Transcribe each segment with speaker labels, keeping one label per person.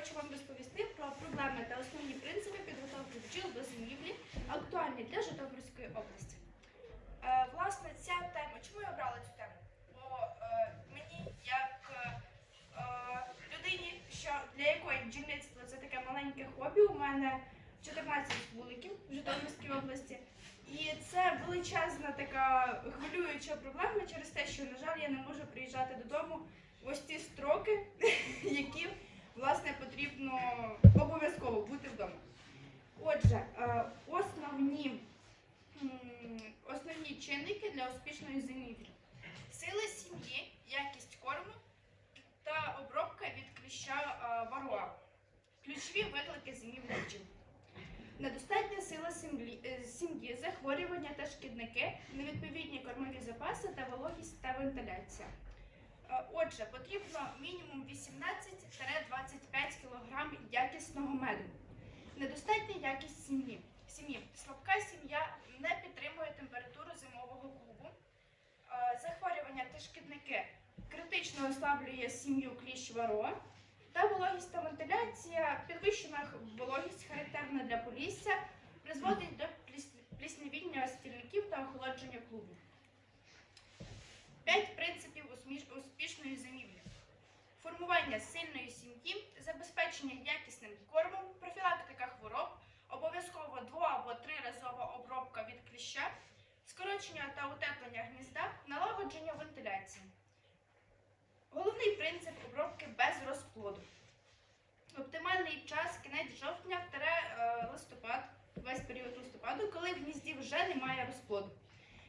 Speaker 1: хочу вам розповісти про проблеми та основні принципи підготовки бджіл до зимівлі, актуальні для Житомирської області. Е, власне, ця тема, чому я обрала цю тему? Бо е, мені, як е, е, людині, що для якої бджільництво це таке маленьке хобі, у мене 14 вуликів в Житомирській області. І це величезна така хвилююча проблема через те, що, на жаль, я не можу приїжджати додому в ось ті строки, які власне потрібно обов'язково бути вдома. Отже, е, основні, основні чинники для успішної зимівлі. Сила сім'ї, якість корму та обробка від кліща е, варуа. Ключові виклики зимівлі бджіл. Недостатня сила е, сім'ї, захворювання та шкідники, невідповідні кормові запаси та вологість та вентиляція. Е, отже, потрібно мінімум 18-25 кг якісного меду. Недостатня якість сім'ї. Сім Слабка сім'я не підтримує температуру зимового клубу. Е, захворювання та шкідники критично ослаблює сім'ю кліщ варо. Та вологість та вентиляція, підвищена вологість, характерна для полісся, призводить до плісневільня стільників та охолодження клубу. 5 скорочення та утеплення гнізда, налагодження вентиляції. Головний принцип обробки без розплоду. Оптимальний час кінець жовтня е, листопад, весь період листопаду, коли в гнізді вже немає розплоду.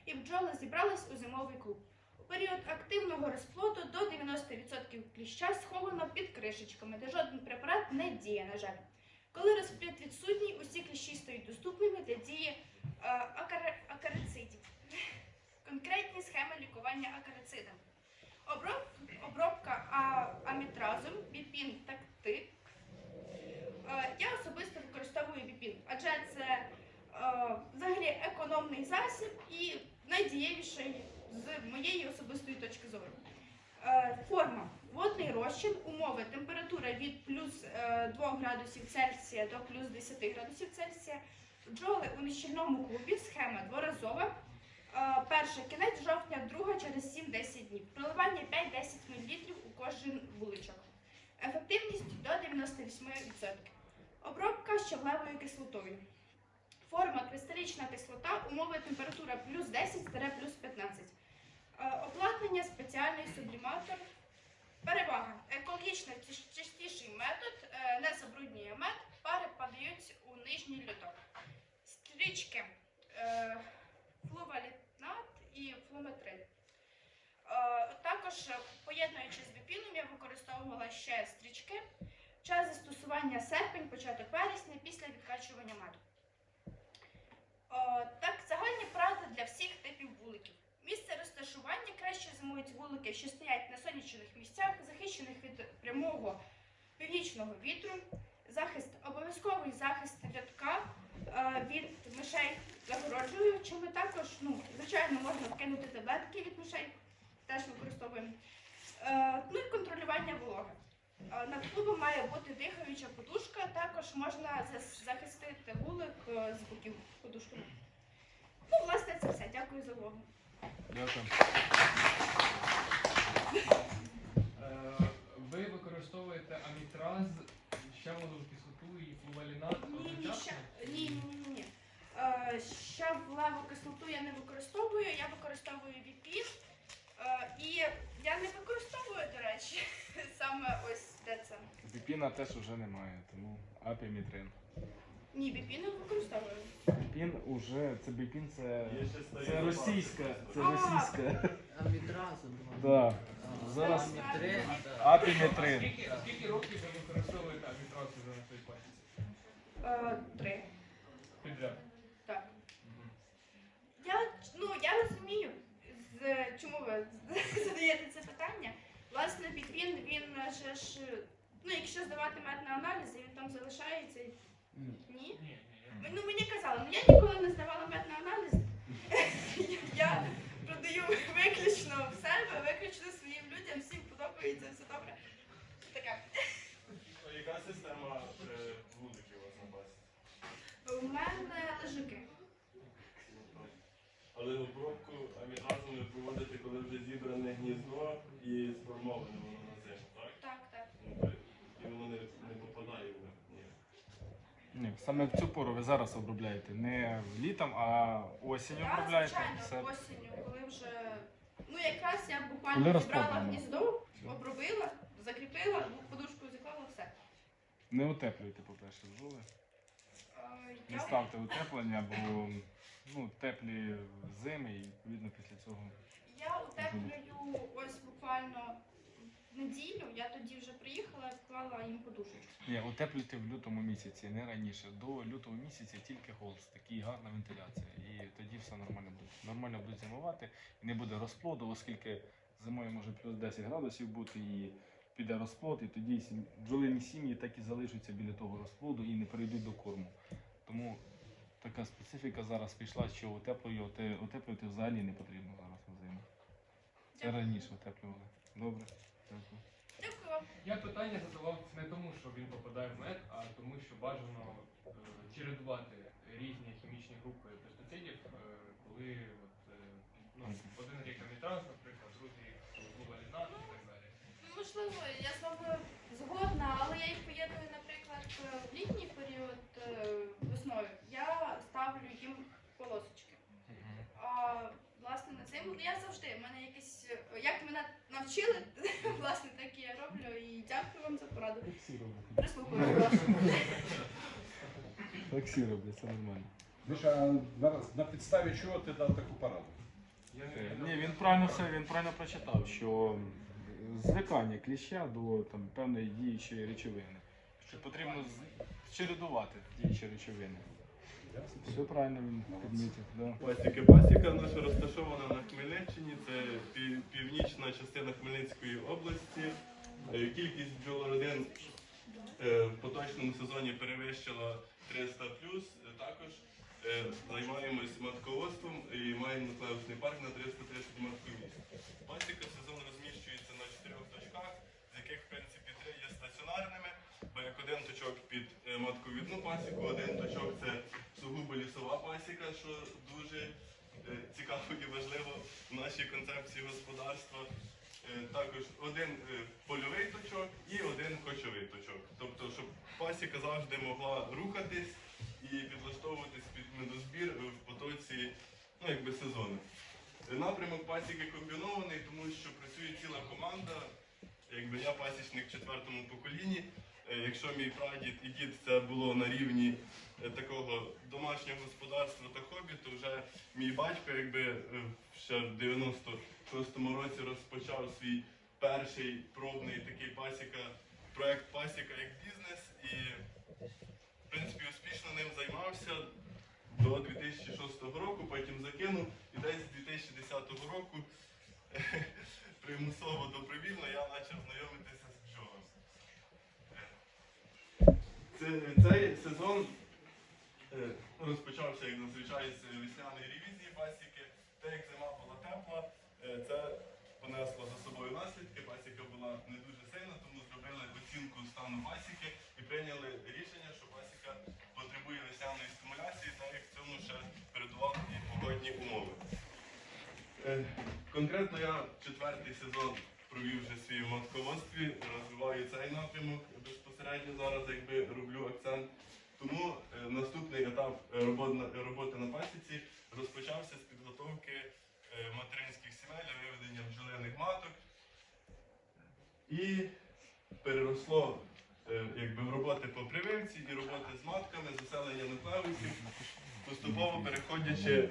Speaker 1: І бджоли зібрались у зимовий клуб. У період активного розплоду до 90% кліща сховано під кришечками, де жоден препарат не діє, на жаль. Коли розплід відсутній, усі кліщі стають доступними для дії е. Конкретні схеми лікування акарицидами. Оброб, обробка амітразом, біпін тактик. Е, Я особисто використовую біпін, адже це е, взагалі економний засіб і найдієвіший з моєї особистої точки зору. Е, Форма. Водний розчин, умови, температура від плюс е, 2 градусів Цельсія до плюс 10 градусів Цельсія. Бджоли у нещільному клубі, схема дворазова. Е, Перше кінець жовтня, друга через 7-10 днів. Проливання 5-10 мл у кожен вуличок. Ефективність до 98%. Обробка щавлевою кислотою. Форма кристалічна кислота, умови температура плюс 10 плюс 15. Е, Обладнання спеціальний субліматор. Перевага. Екологічно чис- чистіший метод, е, не забруднює мед, пари падають у нижній льоток. Стрічки. Е, флувалітнат і флуметрин. Е, Також, е, поєднуючи з біпіном, я використовувала ще стрічки. Час застосування серпень, початок вересня після відкачування меду. Е, Так, загальні поради для всіх типів вуликів. Місце розташування краще зимують вулики, що стоять на сонячних місцях, захищених від прямого північного вітру. Захист, обов'язковий захист рядка е, від мишей загороджуючими. Також, ну, звичайно, можна вкинути теж використовуємо. Е, Ну і контролювання вологи. Е, Над клубом має бути дихаюча подушка, також можна захистити вулик е, з боків подушками. Ну, власне, це все. Дякую за увагу.
Speaker 2: Дякую. Ви використовуєте амітраз, щавелову кислоту і флувалінат
Speaker 1: Ні, ні,
Speaker 2: одночасно?
Speaker 1: ще ні, ні, Щавлеву кислоту я не використовую, я використовую віпін. Е, і я не використовую, до речі, саме ось де це.
Speaker 3: Біпіна теж вже немає, тому апімітрин.
Speaker 1: Ні, віпін не використовую.
Speaker 3: Біпін уже, це біпін, це, це російська, це
Speaker 1: А.
Speaker 3: російська.
Speaker 4: Амітразом.
Speaker 3: Да. Зараз
Speaker 4: да.
Speaker 3: апімітрин.
Speaker 2: Скільки, скільки років ви використовуєте амітраз уже на своїй пасіці?
Speaker 1: Е, Три.
Speaker 2: Підряд.
Speaker 1: Так. Я, ну, я розумію, чому ви задаєте це питання? Власне, бітвін, він же ж, ну якщо здавати мед аналізи, він там залишається.
Speaker 4: Ні?
Speaker 1: Ні.
Speaker 2: Ну,
Speaker 1: ну мені казали, ну я ніколи не здавала мед на. Я продаю виключно в себе, виключно своїм людям, всім подобається, все добре. Така.
Speaker 5: Яка система е, вуликів у вас на базі? У мене лежаки. Ну, Але обробку амідрат проводити, коли вже зібране гніздо і сформоване воно на зиму, так?
Speaker 1: Так, так.
Speaker 5: Ну, І воно не, не попадає в ні.
Speaker 3: Ні, саме в цю пору ви зараз обробляєте. Не літом, а осінню
Speaker 1: Я,
Speaker 3: обробляєте.
Speaker 1: звичайно,
Speaker 3: Все.
Speaker 1: осінню, коли вже. Ну, якраз я
Speaker 3: Коли
Speaker 1: буквально зібрала
Speaker 3: розпродано.
Speaker 1: гніздо, обробила, закріпила, подушку заклала, все.
Speaker 3: Не утеплюйте, по-перше, бджоли.
Speaker 1: Е,
Speaker 3: Не
Speaker 1: Я,
Speaker 3: ставте утеплення, бо ну, теплі зими і відповідно після цього.
Speaker 1: Я утеплюю ось буквально неділю, я тоді вже приїхала, вклала їм подушечку.
Speaker 3: Ні, утеплюйте в лютому місяці, не раніше. До лютого місяця тільки холст, такий гарна вентиляція. І тоді все нормально буде. Нормально будуть зимувати, і не буде розплоду, оскільки зимою може плюс 10 градусів бути і піде розплод, і тоді бджолині сім'ї так і залишаться біля того розплоду і не перейдуть до корму. Тому така специфіка зараз пішла, що утеплювати, утеплювати взагалі не потрібно зараз. Це раніше утеплювали. Добре. Дякую.
Speaker 1: Дякую вам.
Speaker 2: Я питання задавав не тому, що він попадає в мед, а тому, що бажано е, чередувати різні хімічні групи пестицидів, е, коли от, е, ну, один рік амітraz, наприклад, другий рік глобалінат і так далі.
Speaker 1: Ну, Можливо, я з вами згодна, але я їх поєдную, наприклад, в літній період е, весною. Я ставлю їм полосочки. А власне на зиму ну, я завжди. в мене якісь е, як мене навчили, власне, так і я роблю. І дякую вам за пораду.
Speaker 3: Так всі роблять.
Speaker 1: Прислухаю вас.
Speaker 3: Так всі роблять, це нормально.
Speaker 6: Миша, а на, на підставі чого ти дав таку пораду?
Speaker 3: Е, Ні, він правильно все, він правильно прочитав, що звикання кліща до там, певної діючої речовини. Що потрібно з- чередувати діючі речовини. Все правильно він підмітив. Да.
Speaker 5: Пасіки Пасіка наша розташована на Хмельниччині. Це північна частина Хмельницької області. Е, Кількість бджолородин е, в поточному сезоні перевищила 300 Також е, займаємось матководством і маємо нуклеусний парк на 330 матковість. Пасіка сезон розміщується на чотирьох точках, з яких в принципі три є стаціонарними, бо як один точок під матковідну пасіку, один точок це сугубо лісова пасіка, що дуже е, цікаво і важливо в нашій концепції господарства. Е, Також один е, польовий точок і один кочовий точок. Тобто, щоб пасіка завжди могла рухатись і підлаштовуватись під медозбір в потоці ну, якби сезону. Напрямок пасіки комбінований, тому що працює ціла команда. Якби я пасічник в четвертому поколінні. Е, Якщо мій прадід і дід це було на рівні е, такого домашнього господарства та хобі, то вже мій батько, якби е, ще в 96-му році розпочав свій перший пробний такий пасіка, проект пасіка як бізнес. І в принципі успішно ним займався до 2006 року, потім закинув. І десь з 2010 року примусово добровільно я почав знайомитися з бджолами. Це- Цей сезон е, розпочався, як зазвичай, з весняної ревізії пасіки. Те, як зима була тепла, е, це понесло за собою наслідки. Пасіка була не дуже сильна, тому зробили оцінку стану пасіки і прийняли рішення, що пасіка потребує весняної стимуляції, так як цьому ще передували і погодні умови. Е, Конкретно я четвертий сезон провів вже свій в матководстві, розвиваю цей напрямок безпосередньо зараз, якби роблю акцент. Тому е, наступний етап е, роботи на, пасіці розпочався з підготовки е, материнських сімей для виведення бджолиних маток. І переросло якби, в роботи по прививці і роботи з матками, заселення нуклеусів, поступово переходячи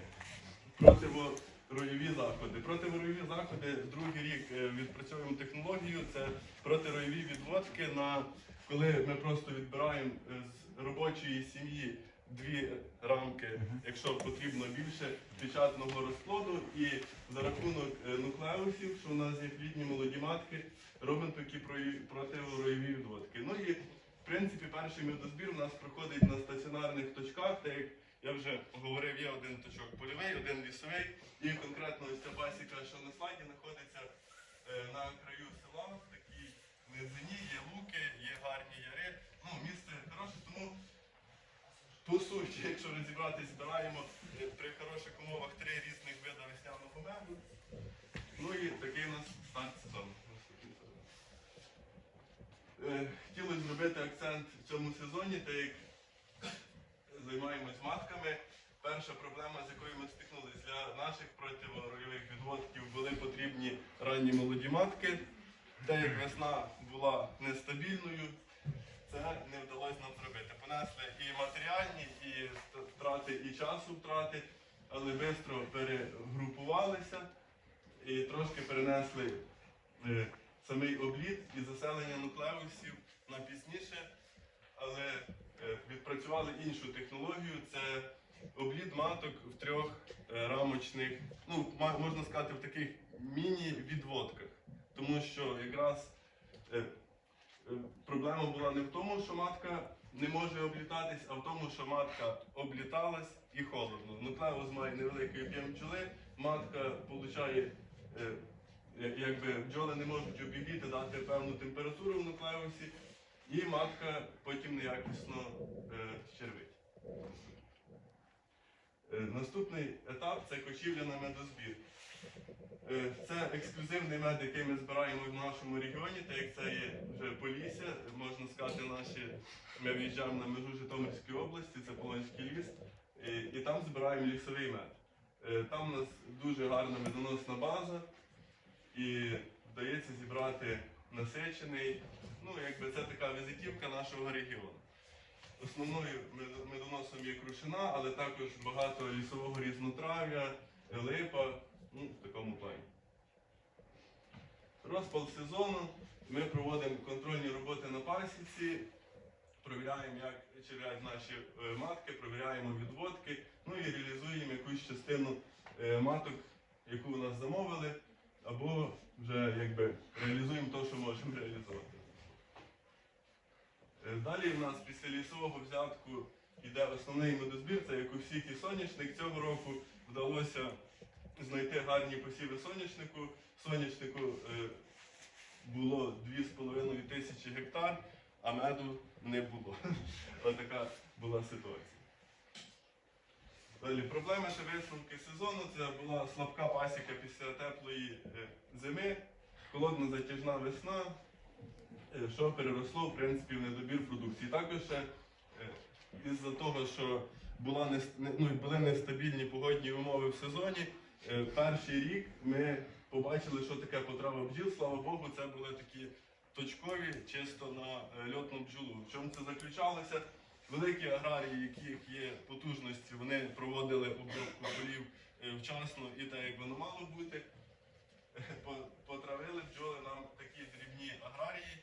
Speaker 5: противоройові заходи. Противоройові заходи другий рік відпрацьовуємо технологію. Це протироєві відводки, на коли ми просто відбираємо е, з робочої сім'ї дві рамки, якщо потрібно більше печатного розплоду, і за рахунок е, нуклеусів, що у нас є плідні молоді матки, робимо такі противоройові відводки. Ну і в принципі перший медозбір у нас проходить на стаціонарних точках, так як я вже говорив, є один точок польовий, один лісовий, і конкретно ось ця пасіка, що на слайді, знаходиться е, на краю села, низині, є луки, є гарні яри. Ну, місце хороше, тому по суті, якщо розібратись, збираємо е, при хороших умовах три різних види і такий у нас сезону. Сезон. Е, Хотілося зробити акцент в цьому сезоні, так як займаємось матками. Перша проблема, з якою ми стикнулися для наших противоройових відводків, були потрібні ранні молоді матки. Те, як весна була нестабільною, це не вдалося нам зробити. Понесли і матеріальні, і втрати, і часу втрати, але швидко перегрупувалися і трошки перенесли е, самий обліт і заселення нуклеусів на пізніше, але е, відпрацювали іншу технологію. Це обліт маток в трьох е, рамочних, ну можна сказати, в таких міні-відводках. Тому що якраз е, е, проблема була не в тому, що матка не може облітатись, а в тому, що матка обліталась і холодно. Нуклеус має невеликий об'єм бджоли, матка получає, е, якби бджоли не можуть обігріти, дати певну температуру в нуклеусі, і матка потім неякісно е, червить. Е, Наступний етап це кочівля на медозбір. Е, Це ексклюзивний мед, який ми збираємо в нашому регіоні, так як це є вже Полісся, можна сказати, наші, ми виїжджаємо на межу Житомирської області, це Полонський ліс, і, і там збираємо лісовий мед. Е, Там у нас дуже гарна медоносна база, і вдається зібрати насичений. Ну, якби це така візитівка нашого регіону. Основною медоносом є крушина, але також багато лісового різнотрав'я, липа, ну, в такому плані. Розпал сезону. Ми проводимо контрольні роботи на пасіці, провіряємо, як черв'ять наші е, матки, провіряємо відводки, ну і реалізуємо якусь частину е, маток, яку у нас замовили, або вже якби реалізуємо те, що можемо реалізувати. Е, Далі в нас після лісового взятку йде основний медозбір, це як у всіх і соняшник. Цього року вдалося знайти гарні посіви соняшнику. Соняшнику е, було 2,5 тисячі гектар, а меду не було. Ось така була ситуація. Далі проблеми та висновки сезону це була слабка пасіка після теплої е, зими, холодна затяжна весна, е, що переросло в принципі в недобір продукції. Також із-за того, що була ну, були нестабільні погодні умови в сезоні, перший рік ми побачили, що таке потрава бджіл. Слава Богу, це були такі точкові, чисто на е, льотну бджолу. В чому це заключалося? Великі аграрії, яких є потужності, вони проводили обробку полів е, вчасно і так, як воно мало бути. Потравили бджоли нам такі дрібні аграрії.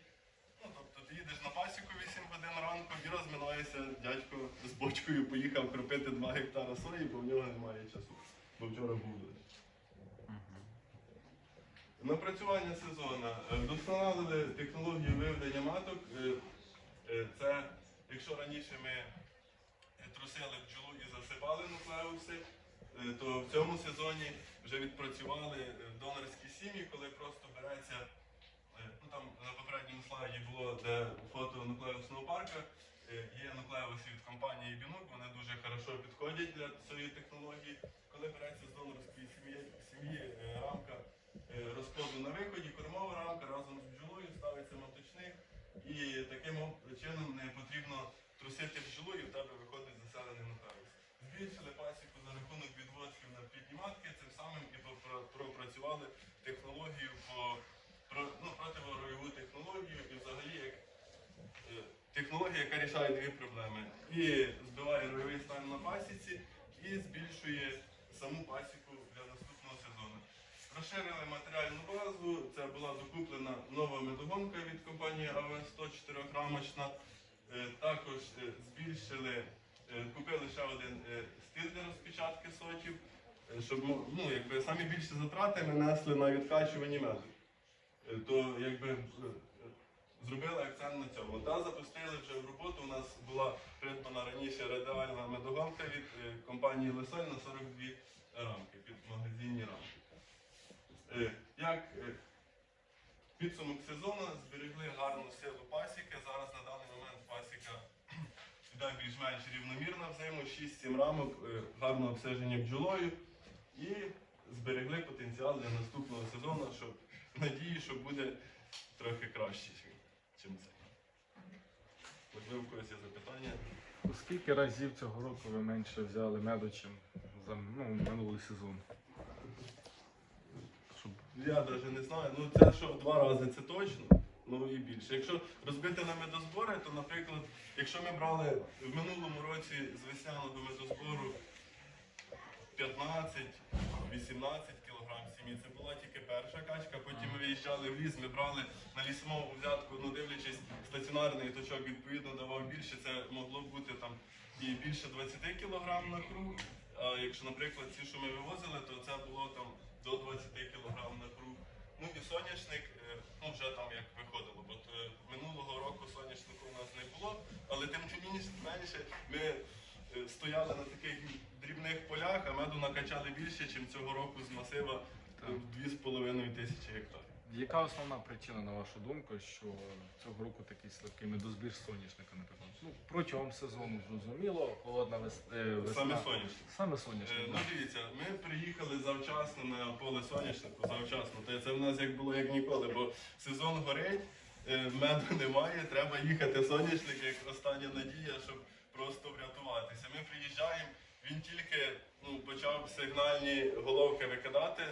Speaker 5: Ну, тобто ти їдеш на пасіку 8 годин ранку і розминаєшся, дядько з бочкою поїхав кропити 2 гектара сої, бо в нього немає часу, бо вчора був. Напрацювання сезону. Е, Вдосконалили технологію виведення маток. Е, е, Це, якщо раніше ми трусили бджолу і засипали нуклеуси, то в цьому сезоні вже відпрацювали донорські сім'ї, коли просто береться, ну там на попередньому слайді було де фото нуклеусного парка. Е, Є нуклеуси від компанії Бінук, вони дуже хорошо підходять для цієї технології. Коли береться з донорської сім'ї, сім'ї е, рамка е, розкладу на виході, кормова рамка разом з бджолою ставиться моточник, і таким чином не потрібно трусити бджолу, і в тебе виходить заселений нуклеус. Збільшили пасіку за рахунок відводків на підніматки, цим самим і пропрацювали технологію по про- ну, противоройову технологію і взагалі як е, технологія, яка рішає дві проблеми. І збиває ройовий стан на пасіці, і збільшує саму пасіку для наступного сезону. Розширили матеріальну базу. Це була закуплена нова медогонка від компанії АВ-100 4-рамочна. Е, Також е, збільшили, е, купили ще один стиль для розпечатки сотів, щоб ну, якби, самі більші затрати ми несли на відкачуванні меду. То якби зробили акцент на цьому. Та запустили вже в роботу. У нас була придбана раніше радіальна медогонка від е, компанії Лесоль на 42 рамки, під магазинні рамки. Е, Як е, підсумок сезону зберегли гарну силу пасіки. Зараз на даний момент пасіка йде більш-менш рівномірна в зиму, 6-7 рамок, гарно обсижені бджолою. І зберегли потенціал для наступного сезону, щоб надії, що буде трохи краще, ніж це. Можливо, в когось є запитання.
Speaker 3: Скільки разів цього року ви менше взяли меду, чим за ну, минулий сезон? Щоб
Speaker 5: Я навіть не знаю. Ну це що два рази це точно. Ну і більше. Якщо розбити на медозбори, то, наприклад, якщо ми брали в минулому році з весняного до медозбору 15-18 кг сім'ї, це була тільки перша качка. Потім ми виїжджали в ліс, ми брали на лісовому взятку, ну дивлячись, стаціонарний точок відповідно давав більше. Це могло бути там і більше 20 кг на круг. А якщо, наприклад, ці, що ми вивозили, то це було там до 20 кг на круг. Ну і соняшник, е, ну вже там як виходило. От е, минулого року соняшнику у нас не було, але тим менш- менше ми е, стояли на таких дрібних полях, а меду накачали більше, ніж цього року з масива е, в 2,5 тисячі гектарів.
Speaker 3: яка основна причина, на вашу думку, що цього року такий слабкий медозбір соняшника, наприклад? Ну, протягом сезону зрозуміло, холодна вес... е, весна.
Speaker 5: Саме соняшник.
Speaker 3: Саме
Speaker 5: Е. Ну дивіться, ми приїхали завчасно на поле соняшнику, завчасно. Та це в нас як було як ніколи, бо сезон горить, е, меду немає, треба їхати соняшник як остання надія, щоб просто врятуватися. Ми приїжджаємо, він тільки ну, почав сигнальні головки викидати.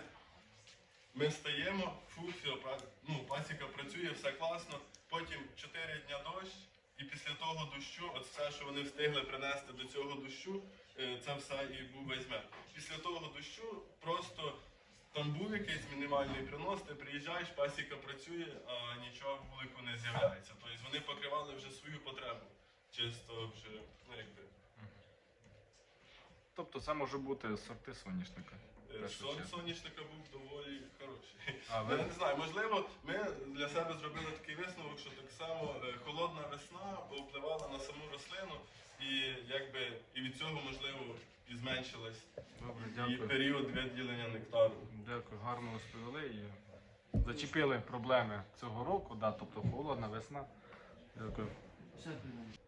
Speaker 5: Ми стаємо, фу, все, ну, пасіка працює, все класно. Потім 4 дня дощ, і після того дощу, от все, що вони встигли принести до цього дощу, е, це все і був весь. Після того дощу просто там був якийсь мінімальний принос, ти приїжджаєш, пасіка працює, а нічого в вулику не з'являється. Тобто вони покривали вже свою потребу. Чисто вже, ну якби.
Speaker 3: Тобто це може бути сорти соняшника.
Speaker 5: е, Сон соняшника був доволі хороший.
Speaker 3: А
Speaker 5: Я не знаю, можливо, ми для себе зробили такий висновок, що так само е, холодна весна повпливала на саму рослину, і якби і від цього можливо і зменшилась
Speaker 3: добре,
Speaker 5: і період виділення нектару.
Speaker 3: Дякую, гарно розповіли і зачепили проблеми цього року, да, тобто холодна весна. Дякую.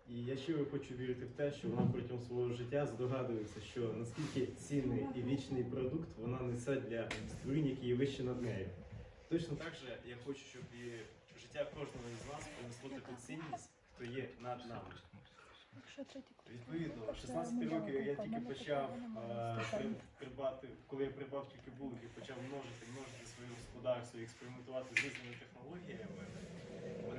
Speaker 7: І я щиро хочу вірити в те, що вона протягом свого життя здогадується, що наскільки цінний і вічний продукт вона несе для створінь, які є вище над нею. Точно так же я хочу, щоб і життя кожного із нас принесло таку цінність, хто є над нами. Відповідно, 16 років я тільки почав е, придбати, коли я придбав тільки булки, почав множити, множити своє господарство експериментувати з різними технологіями.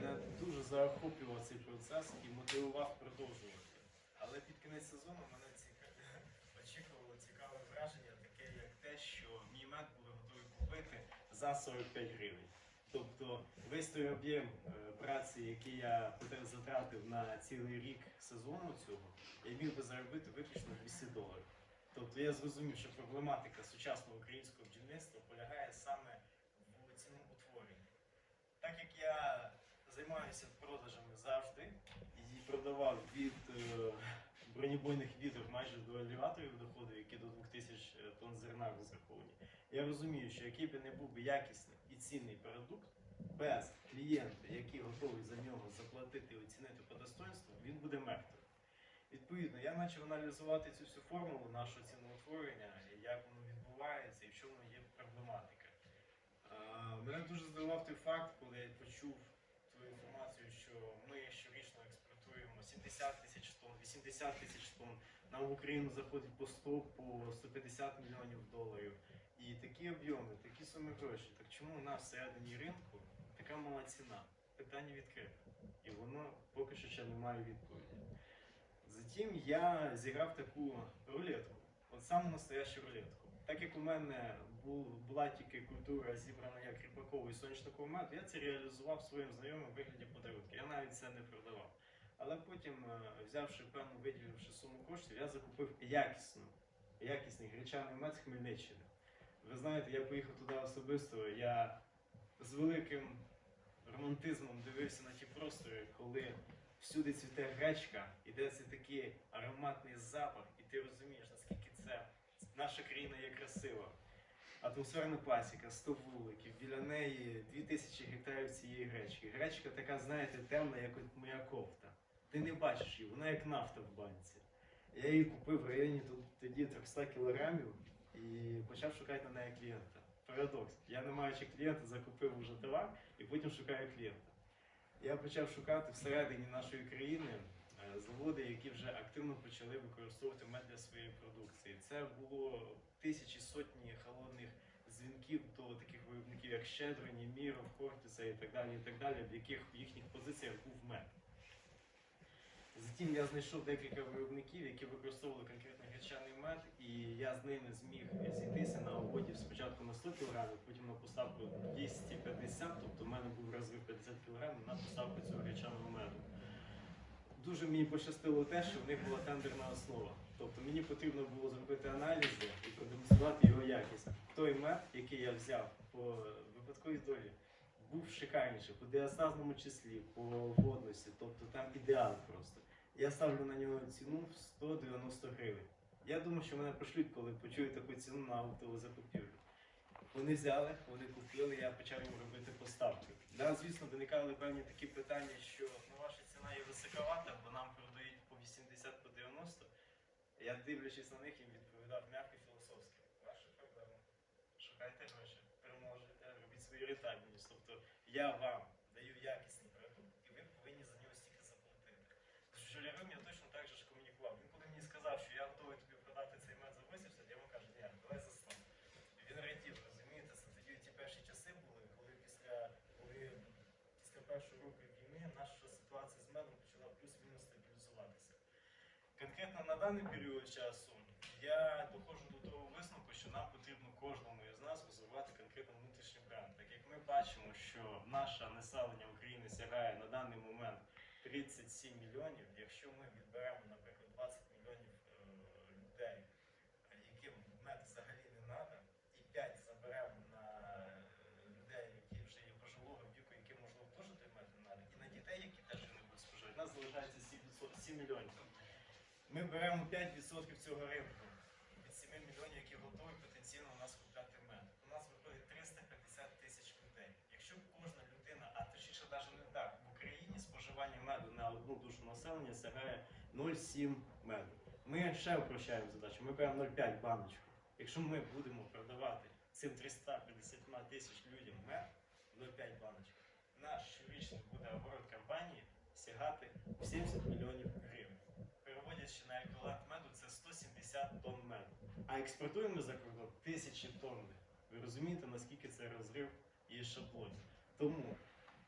Speaker 7: Мене дуже захоплював цей процес і мотивував продовжувати. Але під кінець сезону мене ціка- очікувало цікаве враження, таке як те, що мій мед були готові купити за 45 гривень. Тобто весь той об'єм е, праці, який я затратив на цілий рік сезону цього, я міг би заробити виключно 200 доларів. Тобто я зрозумів, що проблематика сучасного українського бджільництва полягає саме в ціноутворенні. Так як я займаюся продажами завжди і продавав від е, бронебойних відер майже до елеваторів доходу, які до 2000 тонн зерна розраховані, я розумію, що який би не був би якісний і цінний продукт, без клієнта, який готовий за нього заплатити і оцінити по достоинству, він буде мертвим. Відповідно, я почав аналізувати цю всю формулу нашого ціноутворення, як воно відбувається і в чому є проблематика. Е, Мене дуже здивував той факт, коли я почув твою інформацію, що ми щорічно експортуємо 70 тисяч тонн, 80 тисяч тонн. Нам в Україну заходить по 100, по 150 мільйонів доларів. І такі об'єми, такі суми грошей. Так чому у нас всередині ринку така мала ціна? Питання відкрите. І воно поки що ще не має відповіді. Затім я зіграв таку рулетку, от саму настоящу рулетку. Так як у мене була тільки культура зібрана як ріпаковий сонячниковий мед, я це реалізував своїм знайомим вигляді подарунки. Я навіть це не продавав. Але потім, е, взявши певну виділивши суму коштів, я закупив якісну, якісний гречаний мед з Хмельниччини. Ви знаєте, я поїхав туди особисто. Я з великим романтизмом дивився на ті простори, коли всюди цвіте гречка, іде цей такий ароматний запах, і ти розумієш, це наша країна є красива. Атмосферна пасіка, 100 вуликів, біля неї 2000 гектарів цієї гречки. Гречка така, знаєте, темна, як от моя кофта. Ти не бачиш її, вона як нафта в банці. Я її купив в районі тут тоді 300 кілограмів, і почав шукати на неї клієнта. Парадокс. Я не маючи клієнта, закупив уже товар і потім шукаю клієнта. Я почав шукати всередині нашої країни заводи, які вже активно почали використовувати мед для своєї продукції. Це було тисячі сотні холодних дзвінків до таких виробників, як Щедрині, Міров, Хортіса і так далі, і так далі, в яких в їхніх позиціях був мед. Затім я знайшов декілька виробників, які використовували конкретно гречаний мед, і я з ними зміг зійтися на угоді спочатку на 100 кг, потім на поставку 250, тобто в мене був розрив 50 кг на поставку цього гречаного меду. Дуже мені пощастило те, що в них була тендерна основа. Тобто мені потрібно було зробити аналізи і продемонструвати його якість. Той мед, який я взяв по випадковій долі, був шикарніший по діастазному числі, по водності, тобто там ідеал просто. Я ставлю на нього ціну в 190 гривень. Я думав, що мене пошлють, коли почують таку ціну на оптову закупівлю. Вони взяли, вони купили, я почав їм робити поставки. Да, звісно, виникали певні такі питання, що є високовата, бо нам продають по 80 по 90. Я дивлячись на них, їм відповідав м'яко і філософськи. Ваша проблема. Шукайте гроші, переможете, робіть свою рентабельність. Тобто я вам даю якісний продукт, і ви повинні за нього стільки заплатити. З жулярем я точно так же ж комунікував. Він коли мені сказав, що я готовий тобі продати цей мед за 80, я йому кажу, ні, давай за 100. І він радів, розумієте, це тоді ті перші часи були, коли після, коли після першої року ситуація з медом почала плюс-мінус стабілізуватися. Конкретно на даний період часу я доходжу до того висновку, що нам потрібно кожному із нас розвивати конкретно внутрішній бренд. Так як ми бачимо, що наше населення України сягає на даний момент 37 мільйонів, якщо ми відберемо, наприклад, 20 мільйонів е, людей, е, яким мед взагалі не треба, і 5 заберемо на е, людей, які вже є пожилого віку, яким можливо теж той мед не треба, і на дітей, які теж не будуть споживати, у нас залишається 7, 7 мільйонів. Ми беремо 5% цього ринку від 7 мільйонів, які готові потенційно у нас купляти мед. У нас виходить 350 тисяч людей. Якщо кожна людина, а точніше навіть не так, в Україні споживання меду на одну душу населення сягає 0,7 меду. Ми ще упрощаємо задачу, ми беремо 0,5 баночку. Якщо ми будемо продавати цим 350 тисяч людям мед 0,5 баночок, наш щорічний буде оборот компанії сягати в 70 мільйонів гривень. Переводячи на еквівалент меду, це 170 тонн меду. А експортуємо за кордон тисячі тонн. Ви розумієте, наскільки це розрив і шаблон. Тому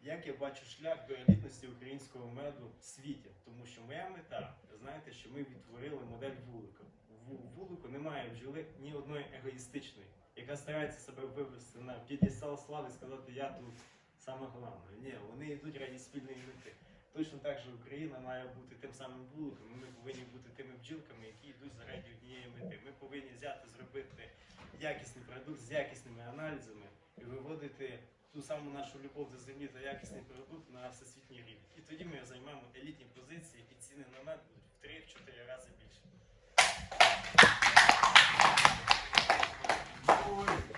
Speaker 7: як я бачу шлях до елітності українського меду в світі, тому що моя мета, знаєте, що ми відтворили модель вулика. В вулику немає бджоли ні одної егоїстичної, яка старається себе вивести на п'єдестал слави і сказати, я тут саме головне. Ні, вони йдуть раді спільної мети. Точно так же Україна має бути тим самим вуликом. Ми повинні бути тими бджілками, які йдуть заради однієї мети. Ми повинні взяти, зробити якісний продукт з якісними аналізами і виводити ту саму нашу любов до землі та якісний продукт на всесвітній рівень. І тоді ми займаємо елітні позиції, і ціни на нас будуть в 3-4 рази більше.